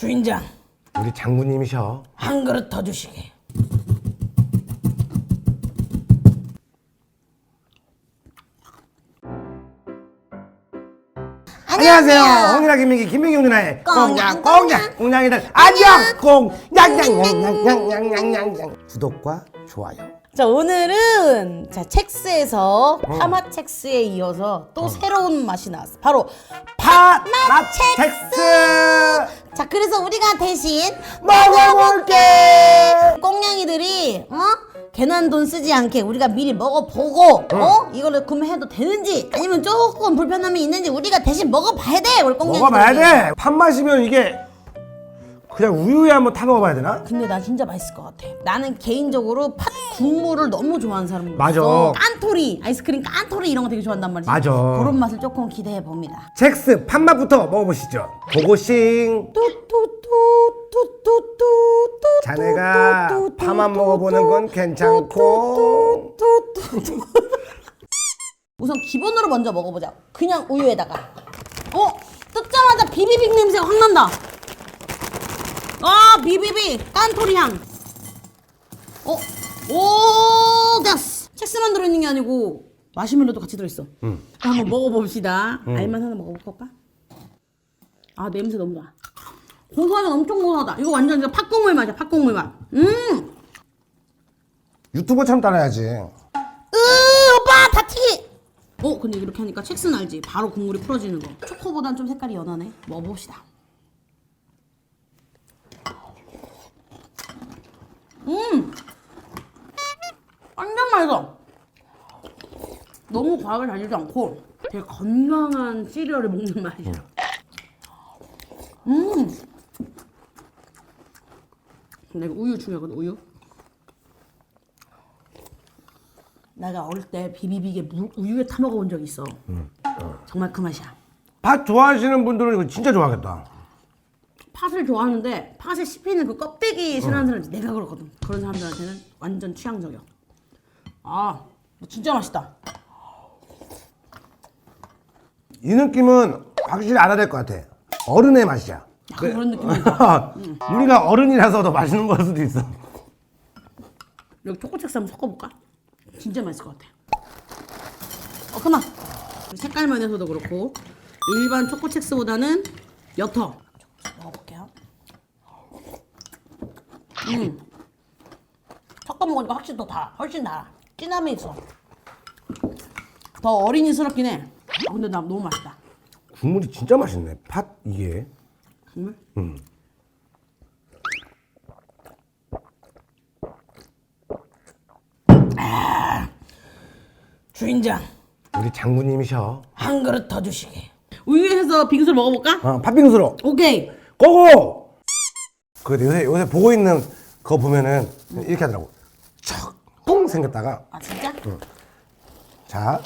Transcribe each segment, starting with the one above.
주인장 우리 장군님이셔. 한 그릇 더 주시게. 안녕하세요. 홍윤아 김민기 김민경 누나의 공양 공양 공양이들. 안녕. 공양양양양양양양양 구독과 좋아요. 자 오늘은 자 첵스에서 파마 첵스에 이어서 또 새로운 맛이 나왔어. 바로 파맛 텍스. 자 그래서 우리가 대신 먹어볼게. 어 괜한 돈 쓰지 않게 우리가 미리 먹어보고 어 이거를 구매해도 되는지 아니면 조금 불편함이 있는지 우리가 대신 먹어봐야 돼 꽁냥이 먹어봐야 돼. 팥 마시면 이게 그냥 우유에 한번 타 먹어봐야 되나? 근데 나 진짜 맛있을 것 같아. 나는 개인적으로 팥 국물을 너무 좋아하는 사람으로서 맞아. 깐토리 아이스크림 깐토리 이런 거 되게 좋아한단 말이지. 맞아. 그런 맛을 조금 기대해 봅니다. 첵스 팥 맛부터 먹어보시죠. 고고싱. 뚜뚜뚜뚜뚜뚜뚜 자네가 파만 먹어보는 건 괜찮고. 우선 기본으로 먼저 먹어보자. 그냥 우유에다가. 어 뜯자마자 비비빅 냄새가 확 난다. 아 비비빅 깐토리 향. 어? 오 됐어. 첵스만 들어있는 게 아니고 마시멜로도 같이 들어있어. 한번 먹어봅시다. 알만 하나 먹어볼까 오빠? 아 냄새 너무 좋아. 고소하면 엄청 고소하다. 이거 완전 이거 팥국물 맛이야 팥국물 맛. 음. 유튜버처럼 따라야지. 으 오빠 다 튀기. 어 근데 이렇게 하니까 첵스는 알지? 바로 국물이 풀어지는 거. 초코보단 좀 색깔이 연하네. 먹어봅시다. 음 완전 맛있어. 너무 과하게 달지도 않고 되게 건강한 시리얼을 먹는 맛이야. 음. 이거 우유 중요하거든 우유. 내가 어릴 때 비비빅에 무, 우유에 타 먹어본 적이 있어. 정말 그 맛이야. 팥 좋아하시는 분들은 이거 진짜 좋아하겠다. 팥을 좋아하는데 팥에 씹히는 그 껍데기 싫어하는 사람 내가 그렇거든. 그런 사람들한테는 완전 취향적이야. 아, 진짜 맛있다. 이 느낌은 확실히 알아야 될 것 같아. 어른의 맛이야. 약간 그런 느낌이 있다. 우리가 어른이라서 더 맛있는 걸 수도 있어. 여기 초코책스 한번 섞어볼까? 진짜 맛있을 것 같아. 어, 그만. 색깔 면에서도 그렇고 일반 초코책스보다는 옅어. 먹어볼게요. 음. 섞어 먹으니까 확실히 더 달, 훨씬 달아. 진함이 있어. 더 어린이스럽긴 해. 아, 근데 나 너무 맛있다. 국물이 진짜 맛있네. 팥 이게. 정말? 아, 주인장 우리 장군님이셔. 한 그릇 더 주시게. 우유에서 빙수를 먹어볼까? 어, 팥빙수로. 오케이. 고고! 그 요새 요새 보고 있는 거 보면은 이렇게 하더라고. 척! 뿡 생겼다가 아 진짜? 자,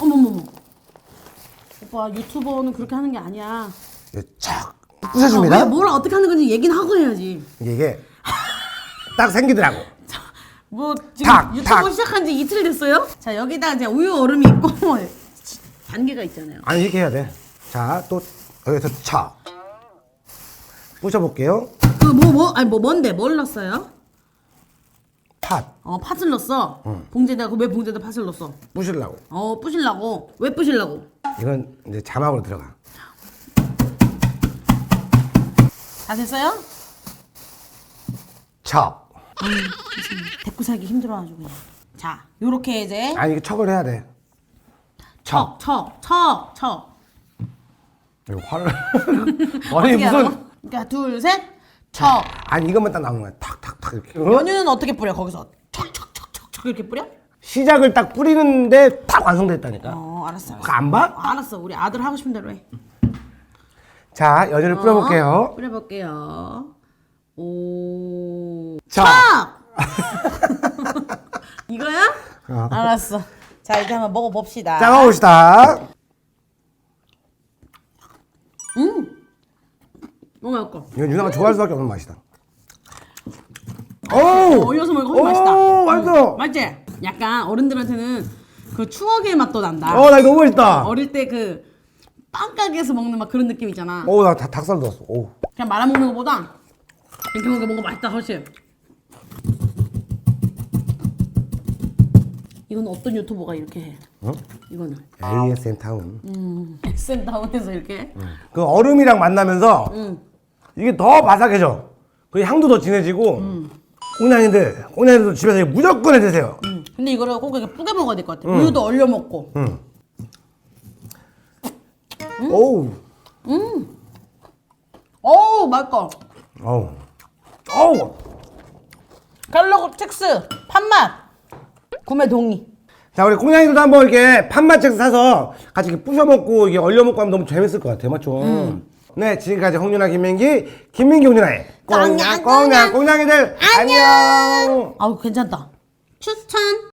어머머머. 오빠 유튜버는 그렇게 하는 게 아니야. 척! 아. 왜뭘 어떻게 하는 건지 얘기는 하고 해야지. 이게 딱 생기더라고. 뭐 지금 탁, 유튜브 탁. 시작한 지 이틀 됐어요? 자 여기다 이제 우유 얼음이 있고 단계가 있잖아요. 아니 이렇게 해야 돼. 자, 또 여기서 척! 부셔볼게요. 그 뭐 뭐 아니 뭐 뭔데 뭘 넣었어요? 팥 어 팥을 넣었어. 봉지에다가 왜 봉지에다 팥을 넣었어? 부시려고. 어 부실라고 왜 부실라고? 이건 이제 자막으로 들어가. 다 됐어요? 척! 데리고 살기 힘들어가지고 그냥. 자 요렇게 이제 아니 이게 척을 해야 돼. 척! 척 척 척 척 이거 화를. 아니 어떻게 무슨. 하라고? 그러니까 둘 셋 척. 아니 이것만 딱 나오는 거야. 탁탁탁 이렇게. 어? 연유는 어떻게 뿌려 거기서 척 척 척 척 척 이렇게 뿌려? 시작을 딱 뿌리는데 탁 완성됐다니까. 어 알았어 알았어. 그거 안 봐? 어, 알았어 우리 아들 하고 싶은 대로 해. 자, 연유를 뿌려볼게요. 어, 뿌려볼게요. 오. 자. 척! 이거야? 알았어. 자 이제 한번 먹어봅시다. 자, 먹어봅시다. 너무 맛있고. 이건 유나가 좋아할 수밖에 없는 맛이다. 어, 오! 이어서 먹으니까 훨씬 맛있다. 오, 맛있어. 맞지? 약간 어른들한테는 그 추억의 맛도 난다. 어, 나 이거 너무 맛있다. 어릴 때 그 빵 가게에서 먹는 막 그런 느낌 있잖아. 오, 나 다- 닭살 돋았어. 오. 그냥 말아 먹는 것보다 이렇게 먹는 게 뭔가 맛있다 훨씬. 이건 어떤 유튜버가 이렇게 해? 어? 이거는 ASN 타운. 음, SM 다운에서 이렇게. 해? 그 얼음이랑 만나면서 이게 더 바삭해져. 그 향도 더 진해지고. 꽁냥이들, 꽁냥이들도 집에서 이거 무조건 해 드세요. 음. 근데 이거를 꼭 이렇게 뿌게 먹어야 될 것 같아. 우유도 얼려 먹고. 오우. 어우 맛있다. 어우. 어우. 갤러그 첵스 판맛 구매 동의. 자, 우리 꽁냥이들도 한번 이렇게 판마책 사서 같이 이렇게 부셔 먹고 이게 얼려 먹고 하면 너무 재밌을 것 같아요. 맞죠? 네, 지금까지 홍윤아, 김민기, 김민기, 홍윤아의 꽁냥, 꽁냥, 꽁냥이들 안녕. 아우 괜찮다. 추천.